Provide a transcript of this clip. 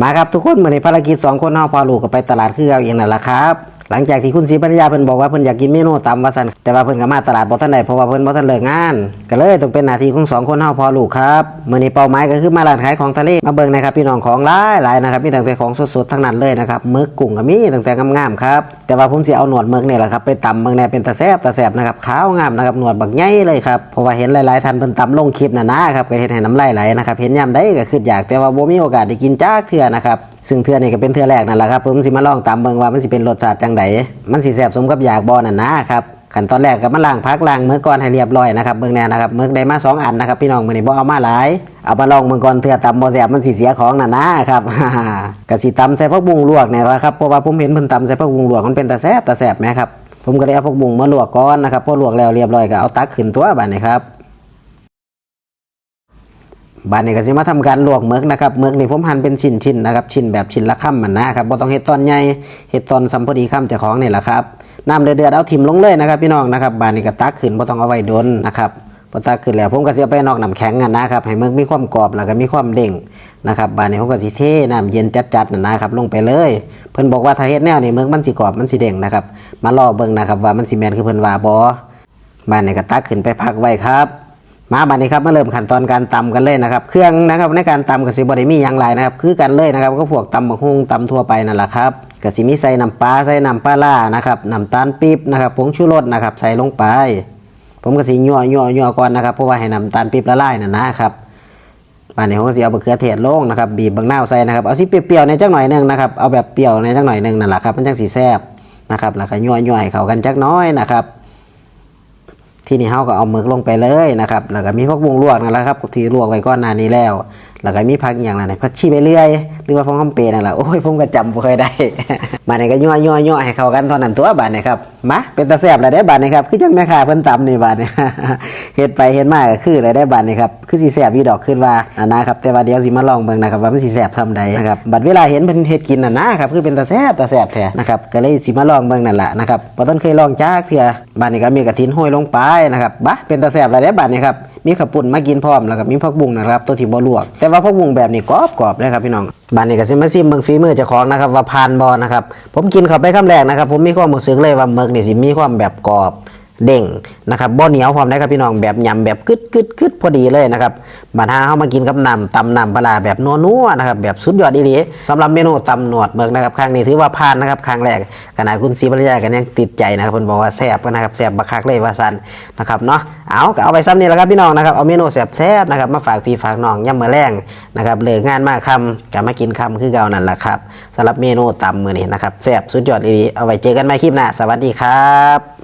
มาครับทุกคนมาในภารกิจสองคนเอาพาลูกก็ไปตลาดคือเอาเองนั่นแหละครับ หลังจากที่คุณศรีปัญญาเพิ่นบอกว่าเพิ่นอยากกินเมนูตำว่าซั่นแต่ว่าเพิ่นก็มาตลาดบ่ทันได้เพราะว่าเพิ่นบ่ทันเลิกงานก็เลยต้องเป็นหน้าที่ของสองคนเฮาพอลูกครับมื้อนี้เป้าหมายก็คือมาร้านขายของทะเลมาเบิ่งนะครับพี่น้องของหลายหลายนะครับมีตั้งแต่ของสดๆทั้งนั้นเลยนะครับหมึกกุ้งก็มีตั้งแต่งามๆครับแต่ว่าผมสิเอาหนวดหมึกนี่แหละครับไปตำเบิ่งแน่เป็นตาแซ่บตาแซ่บนะครับขาวงามนะครับหนวดบักใหญ่เลยครับเพราะว่าเห็นหลายๆท่านเพิ่นตำลงคลิปน่ะนะครับก็เฮ็ดให้น้ำลายไหลนะครับเห็นยามใดก็คิดอยากแต่ว่าบ่มีโอกาสได้กินจักเทื่อนะครับซึ่งเทื่อนี้ก็เป็นเทื่อแรกนั่นแหละครับผมสิมาลองตำเบิ่งว่ามันสิเป็นรสชาติจังไดมันสิแซ่บสมกับอยากบ่นั่นนะครับขั้นตอนแรกก็มาล้างพักล้างมือก่อนให้เรียบร้อยนะครับเบิ่งแน่นะครับมือได้มาสองอันนะครับพี่น้องมื้อนี้บ่เอามาหลายเอามาลองมือก่อนเถื่อตำบ่แซ่บมันสิเสียของน่ะนะครับก็สิตำใส่ผักบุ้งลวกเนี่ยแหละครับเพราะว่าผมเห็นเพิ่นตำใส่ผักบุ้งลวกมันเป็นตาแซ่บตาแซ่บแหมครับผมก็เลยเอาผักบุ้งมาลวกก่อนนะครับพอลวกแล้วเรียบร้อยก็เอาตักขึ้นตัวบัดนี้ครับ บานนี้ก็สิมาทำการลวกเมือกนะครับเมือกนี่ผมหั่นเป็นชิ้นๆนะครับชิ้นแบบชิ้นละค่ำมันนะครับบ่ต้องเฮ็ดตอนใหญ่เฮ็ดตอนสัมพอดีค่ำเจ้าของนี่แหละครับน้ำเดือดเอาถิ่มลงเลยนะครับพี่น้องนะครับบานนี้ก็ตักขึ้นบ่ต้องเอาไว้ดนนะครับพอตักขึ้นแล้วผมก็สิเอาไปนอกน้ำแข็งกันนะครับให้เมือกมีความกรอบแล้วก็มีความเด้งนะครับบานนี้ผมก็สิเทน้ำเย็นจัดๆนั่นนะครับลงไปเลย เพิ่นบอกว่าถ้าเฮ็ดแนวนี้เมือกมันสิกรอบมันสิเด้งนะครับมารอเบิ่งนะครับว่ามันสิแม่นคือเพิ่นว่าบ่บานนี้ก็ตักขึ้นไปพักไว้ครับ มาบัดนี้ครับมาเริ่มขั้นตอนการตำกันเลยนะครับ เครื่องนะครับในการตำกสิบไดมีอย่างไรนะครับ คือกันเลยนะครับ ก็พวกตำบักฮุงตำทั่วไปนั่นแหละครับกสิมีใส่น้ำปลาใส่น้ำปลาล่านะครับน้ำตาลปี๊บนะครับผงชูรสนะครับ ใส่ลงไป ผมก็สิยั่วยั่วยั่วก่อนนะครับเพราะว่าให้น้ำตาลปี๊บละลายน่ะนะครับบัดนี้ผมก็สิเอามะเขือเทศลงนะครับบีบบางหน้าใส่นะครับเอาสิเปรี้ยวๆในจักหน่อยหนึงนะครับเอาแบบเปรี้ยวในจักหน่อยหนึงนั่นแหละครับมันจังสีแซ่บนะครับแล้วก็ยั่วยั่วให้เข้ากันจักน้อยนะครับ ที่นี่เฮาก็เอาหมึกลงไปเลยนะครับแล้วก็มีพวกบุงลวกนั่นแหละครับที่ลวกไว้ก้อนหน้านี้แล้ว แล้วก็มีผักอย่างนั้นผักชี้ไปเรื่อย หรือว่าฟองคำเปรนั่นแหละโอ้ยผมก็จำบ่เคยได้บาดนี้ก็ยั่วยั่วยั่วให้เข้ากันเท่านั้นตัวบาดนี้ครับมาเป็นตาแซ่บแล้วได้บาดนี้ครับคือจังแม่ค้าเพิ่นตำนี่บาดนี้เฮ็ดไปเฮ็ดมาก็คือเลยได้บาดนี้ครับคือสิแซ่บอีดอกขึ้นว่าอ่านะครับแต่ว่าเดี๋ยวสิมาลองเบิ่งนะครับว่ามันสิแซ่บซำใดนะครับบัดเวลาเห็นเพิ่นเฮ็ดกินน่ะนะครับคือเป็นตาแซ่บตาแซ่บแท้นะครับก็เลยสิมาลองเบิ่งนั่นแหละนะครับบ่ต้นเคยลองจักเทื่อบาดนี้ก็มีกระถินห้อยลงไปนะครับบะเป็นตาแซ่บแล้วได้บาดนี้ครับ มีข้าวปุ่นมากินพร้อมแล้วก็มีผักบุ้งนะครับตัวที่บ่ลวก แต่ว่าผักบุ้งแบบนี้กรอบๆนะครับพี่น้องบานนี้ก็สิมาซิมเบิ่งฝีมือเจ้าของนะครับว่าพานบอนะครับผมกินเข้าไปคำแรกนะครับผมมีความรู้สึกเลยว่าเมือกนี่สิมีความแบบกรอบ เด้งนะครับบ่เหนียวพร้อมได้ครับพี่น้องแบบยำแบบกึดกึดกึดพอดีเลยนะครับบาดหาเข้ามากินกับน้ำตำน้ำปลาแบบนัวๆนะครับแบบสุดยอดอีหลีสำหรับเมนูตำหนวดเมือกนะครับครั้งนี้ถือว่าผ่านนะครับครั้งแรกขนาดคุณศรีภรรยากันยังติดใจนะครับเพิ่นบอกว่าแซ่บนะครับแซ่บบักคักเลยว่าซั่นนะครับเนาะเอาก็เอาไปซ้ำนี่แหละครับพี่น้องนะครับเอาเมนูแซ่บๆนะครับมาฝากพี่ฝากน้องย่ำมือแรงนะครับเลิกงานมาคำก็มากินคำคือเก่านั่นแหละครับสำหรับเมนูตำมือนี้นะครับแซ่บสุดยอดอีหลีเอาไว้เจอกันใหม่คลิปหน้าสวัสดีครับ